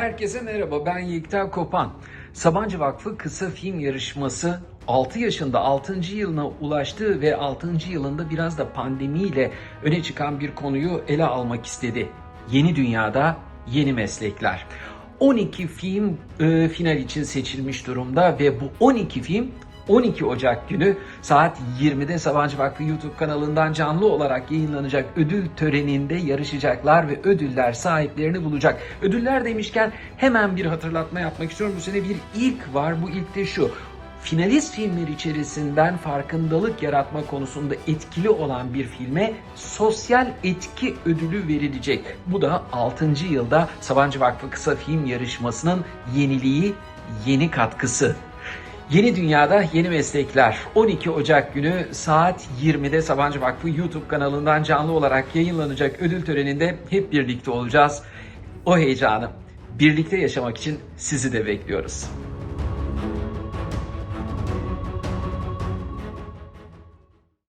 Herkese merhaba ben Yekta Kopan. Sabancı Vakfı kısa film yarışması 6 yaşında 6. yılına ulaştı ve 6. yılında biraz da pandemiyle öne çıkan bir konuyu ele almak istedi. Yeni dünyada yeni meslekler. 12 film e, final için seçilmiş durumda ve bu 12 film 12 Ocak günü saat 20'de Sabancı Vakfı YouTube kanalından canlı olarak yayınlanacak ödül töreninde yarışacaklar ve ödüller sahiplerini bulacak. Ödüller demişken hemen bir hatırlatma yapmak istiyorum. Bu sene bir ilk var. Bu ilk de şu. Finalist filmler içerisinden farkındalık yaratma konusunda etkili olan bir filme sosyal etki ödülü verilecek. Bu da 6. yılda Sabancı Vakfı Kısa Film Yarışması'nın yeniliği, yeni katkısı. Yeni Dünyada Yeni Meslekler 12 Ocak günü saat 20'de Sabancı Vakfı YouTube kanalından canlı olarak yayınlanacak ödül töreninde hep birlikte olacağız. O heyecanı birlikte yaşamak için sizi de bekliyoruz.